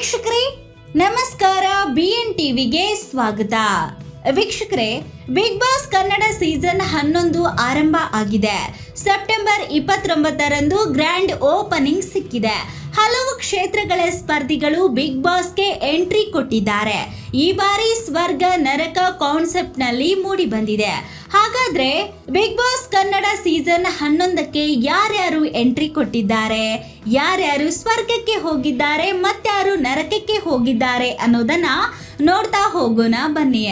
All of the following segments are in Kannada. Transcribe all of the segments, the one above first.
ವೀಕ್ಷಕರೇ, ನಮಸ್ಕಾರ ಬಿ ಎನ್ ಟಿವಿಗೆ ಸ್ವಾಗತ. ವೀಕ್ಷಕರೇ ಬಿಗ್ ಬಾಸ್ ಕನ್ನಡ ಸೀಸನ್ ಹನ್ನೊಂದು ಆರಂಭ ಆಗಿದೆ. ಸೆಪ್ಟೆಂಬರ್ ಇಪ್ಪತ್ತೊಂಬತ್ತರಂದು ಗ್ರ್ಯಾಂಡ್ ಓಪನಿಂಗ್ ಸಿಕ್ಕಿದೆ. ಹಲವು ಕ್ಷೇತ್ರಗಳ ಸ್ಪರ್ಧಿಗಳು ಬಿಗ್ ಬಾಸ್ಗೆ ಎಂಟ್ರಿ ಕೊಟ್ಟಿದ್ದಾರೆ. ಈ ಬಾರಿ ಸ್ವರ್ಗ ನರಕ ಕಾನ್ಸೆಪ್ಟ್ನಲ್ಲಿ ಮೂಡಿ ಬಂದಿದೆ. ಹಾಗಾದ್ರೆ ಬಿಗ್ ಬಾಸ್ ಕನ್ನಡ ಸೀಸನ್ ಹನ್ನೊಂದಕ್ಕೆ ಯಾರ್ಯಾರು ಎಂಟ್ರಿ ಕೊಟ್ಟಿದ್ದಾರೆ? ಯಾರ್ಯಾರು ಸ್ವರ್ಗಕ್ಕೆ ಹೋಗಿದ್ದಾರೆ? ಮತ್ತಾರು ನರಕಕ್ಕೆ ಹೋಗಿದ್ದಾರೆ ಅನ್ನೋದನ್ನ ನೋಡ್ತಾ ಹೋಗೋಣ ಬನ್ನಿ.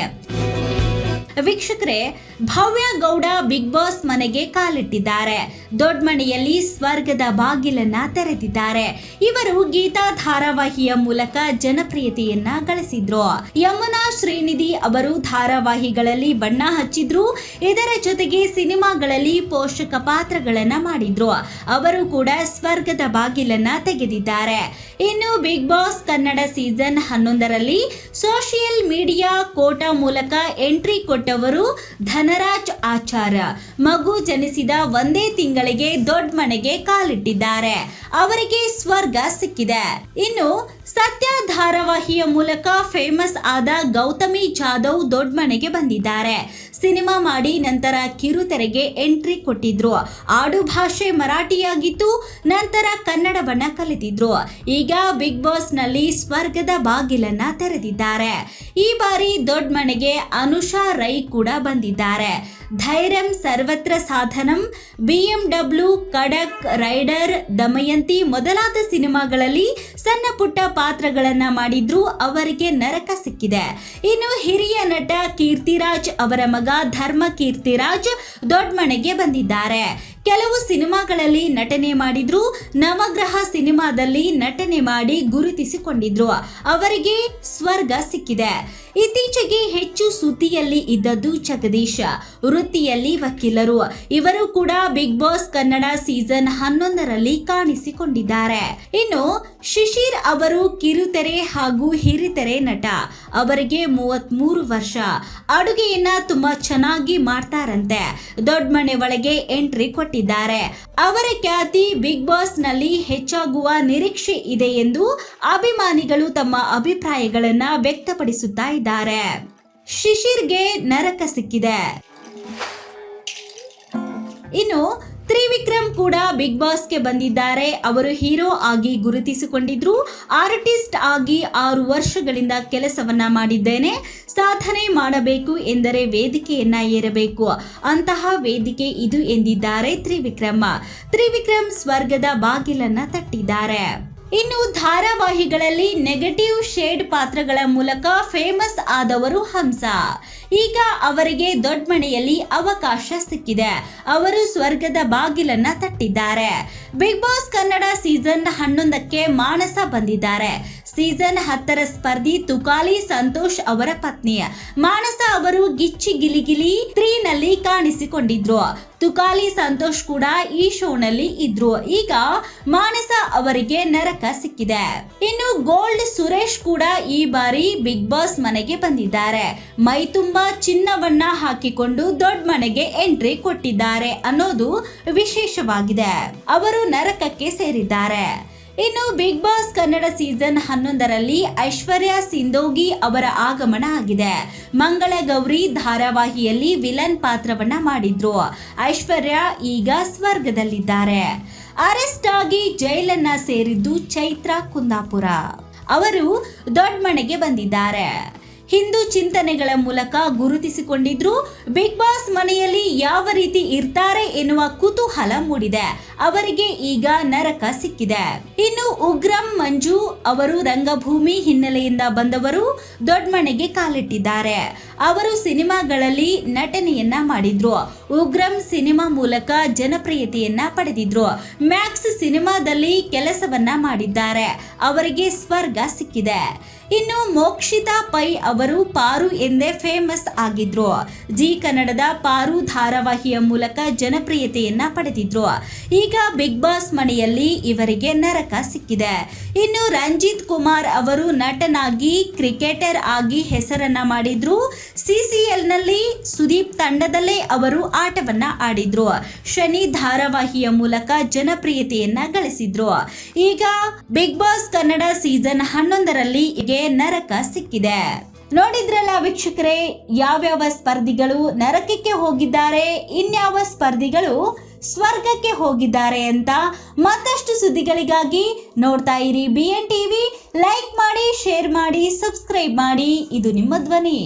ವೀಕ್ಷಕರೇ ಭವ್ಯ ಗೌಡ ಬಿಗ್ ಬಾಸ್ ಮನೆಗೆ ಕಾಲಿಟ್ಟಿದ್ದಾರೆ. ದೊಡ್ಡಮನೆಯಲ್ಲಿ ಸ್ವರ್ಗದ ಬಾಗಿಲನ್ನ ತೆರೆದಿದ್ದಾರೆ. ಇವರು ಗೀತಾ ಧಾರಾವಾಹಿಯ ಮೂಲಕ ಜನಪ್ರಿಯತೆಯನ್ನ ಗಳಿಸಿದ್ರು. ಯಮುನಾ ಶ್ರೀನಿಧಿ ಅವರು ಧಾರಾವಾಹಿಗಳಲ್ಲಿ ಬಣ್ಣ ಹಚ್ಚಿದ್ರು. ಇದರ ಜೊತೆಗೆ ಸಿನಿಮಾಗಳಲ್ಲಿ ಪೋಷಕ ಪಾತ್ರಗಳನ್ನ ಮಾಡಿದ್ರು. ಅವರು ಕೂಡ ಸ್ವರ್ಗದ ಬಾಗಿಲನ್ನ ತೆಗೆದಿದ್ದಾರೆ. ಇನ್ನು ಬಿಗ್ ಬಾಸ್ ಕನ್ನಡ ಸೀಸನ್ ಹನ್ನೊಂದರಲ್ಲಿ ಸೋಷಿಯಲ್ ಮೀಡಿಯಾ ಕೋಟಾ ಮೂಲಕ ಎಂಟ್ರಿ ಕೊಟ್ಟವರು ಧನರಾಜ್ ಆಚಾರ. ಮಗು ಜನಿಸಿದ ಒಂದೇ ತಿಂಗಳಿಗೆ ದೊಡ್ಡ ಮನೆಗೆ ಕಾಲಿಟ್ಟಿದ್ದಾರೆ. ಅವರಿಗೆ ಸ್ವರ್ಗ ಸಿಕ್ಕಿದೆ. ಇನ್ನು ಸತ್ಯ ಧಾರಾವಾಹಿಯ ಮೂಲಕ ಫೇಮಸ್ ಆದ ಗೌತಮಿ ಜಾಧವ್ ದೊಡ್ಡ ಮನೆಗೆ ಬಂದಿದ್ದಾರೆ. ಸಿನಿಮಾ ಮಾಡಿ ನಂತರ ಕಿರುತೆರೆಗೆ ಎಂಟ್ರಿ ಕೊಟ್ಟಿದ್ರು. ಆಡು ಭಾಷೆ ಮರಾಠಿಯಾಗಿತ್ತು, ನಂತರ ಕನ್ನಡವನ್ನ ಕಲಿತಿದ್ರು. ಈಗ ಬಿಗ್ ಬಾಸ್ನಲ್ಲಿ ಸ್ವರ್ಗದ ಬಾಗಿಲನ್ನ ತೆರೆದಿದ್ದಾರೆ. ಈ ಬಾರಿ ದೊಡ್ಡ ಮನೆಗೆ ಅನುಷಾ ರೈ ಕೂಡ ಬಂದಿದ್ದಾರೆ. ಧೈರ್ಯಂ ಸರ್ವತ್ರ ಸಾಧನಂ. ಡಬ್ಲ್ಯೂ ಕಡಕ್, ರೈಡರ್, ದಮಯಂತಿ ಮೊದಲಾದ ಸಿನಿಮಾಗಳಲ್ಲಿ ಸಣ್ಣ ಪುಟ್ಟ ಪಾತ್ರಗಳನ್ನ ಮಾಡಿದ್ರು ಅವರಿಗೆ ನರಕ ಸಿಕ್ಕಿದೆ. ಇನ್ನು ಹಿರಿಯ ನಟ ಕೀರ್ತಿರಾಜ್ ಅವರ ಮಗ ಧರ್ಮ ಕೀರ್ತಿರಾಜ್ ದೊಡ್ಡ ಮನೆಗೆ ಬಂದಿದ್ದಾರೆ. ಕೆಲವು ಸಿನಿಮಾಗಳಲ್ಲಿ ನಟನೆ ಮಾಡಿದ್ರು, ನವಗ್ರಹ ಸಿನಿಮಾದಲ್ಲಿ ನಟನೆ ಮಾಡಿ ಗುರುತಿಸಿಕೊಂಡಿದ್ರು. ಅವರಿಗೆ ಸ್ವರ್ಗ ಸಿಕ್ಕಿದೆ. ಇತ್ತೀಚೆಗೆ ಹೆಚ್ಚು ಸುದ್ದಿಯಲ್ಲಿ ಇದ್ದದ್ದು ಜಗದೀಶ. ವೃತ್ತಿಯಲ್ಲಿ ವಕೀಲರು. ಇವರು ಕೂಡ ಬಿಗ್ ಬಾಸ್ ಕನ್ನಡ ಸೀಸನ್ ಹನ್ನೊಂದರಲ್ಲಿ ಕಾಣಿಸಿಕೊಂಡಿದ್ದಾರೆ. ಇನ್ನು ಶಿಶಿರ್ ಅವರು ಕಿರುತೆರೆ ಹಾಗೂ ಹಿರಿತೆರೆ ನಟ. ಅವರಿಗೆ ಮೂವತ್ತ್ ಮೂರು ವರ್ಷ. ಅಡುಗೆಯನ್ನ ತುಂಬಾ ಚೆನ್ನಾಗಿ ಮಾಡ್ತಾರಂತೆ. ದೊಡ್ಡ ಮನೆ ಒಳಗೆ ಎಂಟ್ರಿ ಕೊಟ್ಟಿದ್ದಾರೆ. ಅವರ ಖ್ಯಾತಿ ಬಿಗ್ ಬಾಸ್ನಲ್ಲಿ ಹೆಚ್ಚಾಗುವ ನಿರೀಕ್ಷೆ ಇದೆ ಎಂದು ಅಭಿಮಾನಿಗಳು ತಮ್ಮ ಅಭಿಪ್ರಾಯಗಳನ್ನ ವ್ಯಕ್ತಪಡಿಸುತ್ತಾ ಇದ್ದಾರೆ. ಶಿಶಿರ್ಗೆ ನರಕ ಸಿಕ್ಕಿದೆ. ಇನ್ನು ತ್ರಿವಿಕ್ರಮ್ ಕೂಡ ಬಿಗ್ ಬಾಸ್ಗೆ ಬಂದಿದ್ದಾರೆ. ಅವರು ಹೀರೋ ಆಗಿ ಗುರುತಿಸಿಕೊಂಡಿದ್ರು. ಆರ್ಟಿಸ್ಟ್ ಆಗಿ ಆರು ವರ್ಷಗಳಿಂದ ಕೆಲಸವನ್ನ ಮಾಡಿದ್ದೇನೆ. ಸಾಧನೆ ಮಾಡಬೇಕು ಎಂದರೆ ವೇದಿಕೆಯನ್ನ ಏರಬೇಕು. ಅಂತಹ ವೇದಿಕೆ ಇದು ಎಂದಿದ್ದಾರೆ ತ್ರಿವಿಕ್ರಮ್. ತ್ರಿವಿಕ್ರಮ್ ಸ್ವರ್ಗದ ಬಾಗಿಲನ್ನ ತಟ್ಟಿದ್ದಾರೆ. ಇನ್ನು ಧಾರಾವಾಹಿಗಳಲ್ಲಿ ನೆಗೆಟಿವ್ ಶೇಡ್ ಪಾತ್ರಗಳ ಮೂಲಕ ಫೇಮಸ್ ಆದವರು ಹಂಸ. ಈಗ ಅವರಿಗೆ ದೊಡ್ಡ ಮನೆಯಲ್ಲಿ ಅವಕಾಶ ಸಿಕ್ಕಿದೆ. ಅವರು ಸ್ವರ್ಗದ ಬಾಗಿಲನ್ನ ತಟ್ಟಿದ್ದಾರೆ. ಬಿಗ್ ಬಾಸ್ ಕನ್ನಡ ಸೀಸನ್ ಹನ್ನೊಂದಕ್ಕೆ ಮಾನಸ ಬಂದಿದ್ದಾರೆ. ಸೀಸನ್ ಹತ್ತರ ಸ್ಪರ್ಧಿ ತುಕಾಲಿ ಸಂತೋಷ್ ಅವರ ಪತ್ನಿ ಮಾನಸ ಅವರು ಗಿಚ್ಚಿ ಗಿಲಿಗಿಲಿ ತ್ರೀ ನಲ್ಲಿ ಕಾಣಿಸಿಕೊಂಡಿದ್ರು. ತುಕಾಲಿ ಸಂತೋಷ್ ಕೂಡ ಈ ಶೋನಲ್ಲಿ ಇದ್ರು. ಈಗ ಮಾನಸ ಅವರಿಗೆ ನರಕ ಸಿಕ್ಕಿದೆ. ಇನ್ನು ಗೋಲ್ಡ್ ಸುರೇಶ್ ಕೂಡ ಈ ಬಾರಿ ಬಿಗ್ ಬಾಸ್ ಮನೆಗೆ ಬಂದಿದ್ದಾರೆ. ಮೈ ತುಂಬಾ ಚಿನ್ನವನ್ನ ಹಾಕಿಕೊಂಡು ದೊಡ್ಡ ಮನೆಗೆ ಎಂಟ್ರಿ ಕೊಟ್ಟಿದ್ದಾರೆ ಅನ್ನೋದು ವಿಶೇಷವಾಗಿದೆ. ಅವರು ನರಕಕ್ಕೆ ಸೇರಿದ್ದಾರೆ. ಇನ್ನು ಬಿಗ್ ಬಾಸ್ ಕನ್ನಡ ಸೀಸನ್ ಹನ್ನೊಂದರಲ್ಲಿ ಐಶ್ವರ್ಯ ಸಿಂಧೋಗಿ ಅವರ ಆಗಮನ ಆಗಿದೆ. ಮಂಗಳ ಗೌರಿ ಧಾರಾವಾಹಿಯಲ್ಲಿ ವಿಲನ್ ಪಾತ್ರವನ್ನ ಮಾಡಿದ್ರು. ಐಶ್ವರ್ಯ ಈಗ ಸ್ವರ್ಗದಲ್ಲಿದ್ದಾರೆ. ಅರೆಸ್ಟ್ ಆಗಿ ಜೈಲನ್ನ ಸೇರಿದ್ದು ಚೈತ್ರ ಕುಂದಾಪುರ. ಅವರು ದೊಡ್ಡ ಮನೆಗೆ ಬಂದಿದ್ದಾರೆ. ಹಿಂದೂ ಚಿಂತನೆಗಳ ಮೂಲಕ ಗುರುತಿಸಿಕೊಂಡಿದ್ರು. ಬಿಗ್ ಬಾಸ್ ಮನೆಯಲ್ಲಿ ಯಾವ ರೀತಿ ಇರ್ತಾರೆ ಎನ್ನುವ ಕುತೂಹಲ ಮೂಡಿದೆ. ಅವರಿಗೆ ಈಗ ನರಕ ಸಿಕ್ಕಿದೆ. ಇನ್ನು ಉಗ್ರಂ ಮಂಜು ಅವರು ರಂಗಭೂಮಿ ಹಿನ್ನೆಲೆಯಿಂದ ಬಂದವರು ದೊಡ್ಡ ಮನೆಗೆ ಕಾಲಿಟ್ಟಿದ್ದಾರೆ. ಅವರು ಸಿನಿಮಾಗಳಲ್ಲಿ ನಟನೆಯನ್ನ ಮಾಡಿದ್ರು. ಉಗ್ರಂ ಸಿನಿಮಾ ಮೂಲಕ ಜನಪ್ರಿಯತೆಯನ್ನ ಪಡೆದಿದ್ರು. ಮ್ಯಾಕ್ಸ್ ಸಿನಿಮಾದಲ್ಲಿ ಕೆಲಸವನ್ನ ಮಾಡಿದ್ದಾರೆ. ಅವರಿಗೆ ಸ್ವರ್ಗ ಸಿಕ್ಕಿದೆ. ಇನ್ನು ಮೋಕ್ಷಿತಾ ಪೈ ಅವರು ಪಾರು ಎಂದೇ ಫೇಮಸ್ ಆಗಿದ್ರು. ಜಿ ಕನ್ನಡದ ಪಾರು ಧಾರಾವಾಹಿಯ ಮೂಲಕ ಜನಪ್ರಿಯತೆಯನ್ನ ಪಡೆದಿದ್ರು. ಈಗ ಬಿಗ್ ಬಾಸ್ ಮನೆಯಲ್ಲಿ ಇವರಿಗೆ ನರಕ ಸಿಕ್ಕಿದೆ. ಇನ್ನು ರಂಜಿತ್ ಕುಮಾರ್ ಅವರು ನಟನಾಗಿ ಕ್ರಿಕೆಟರ್ ಆಗಿ ಹೆಸರನ್ನ ಮಾಡಿದ್ರು. ಸಿಸಿಎಲ್ನಲ್ಲಿ ಸುದೀಪ್ ತಂಡದಲ್ಲೇ ಅವರು ಆಟವನ್ನ ಆಡಿದ್ರು. ಶನಿ ಧಾರಾವಾಹಿಯ ಮೂಲಕ ಜನಪ್ರಿಯತೆಯನ್ನ ಗಳಿಸಿದ್ರು. ಈಗ ಬಿಗ್ ಬಾಸ್ ಕನ್ನಡ ಸೀಸನ್ ಹನ್ನೊಂದರಲ್ಲಿ ಸ್ಪರ್ಧಿಗಳಿಗೆ ನರಕ ಸಿಕ್ಕಿದೆ. ನೋಡಿದ್ರಲ್ಲ ವೀಕ್ಷಕರೇ, ಯಾವ್ಯಾವ ಸ್ಪರ್ಧಿಗಳು ನರಕಕ್ಕೆ ಹೋಗಿದ್ದಾರೆ, ಇನ್ಯಾವ ಸ್ಪರ್ಧಿಗಳು ಸ್ವರ್ಗಕ್ಕೆ ಹೋಗಿದ್ದಾರೆ ಅಂತ ಮತ್ತಷ್ಟು ಸುದ್ದಿಗಳಿಗಾಗಿ ನೋಡ್ತಾ ಇರಿ ಬಿ ಎನ್ ಟಿವಿ ಲೈಕ್ ಮಾಡಿ ಶೇರ್ ಮಾಡಿ ಸಬ್ಸ್ಕ್ರೈಬ್ ಮಾಡಿ. ಇದು ನಿಮ್ಮ ಧ್ವನಿ.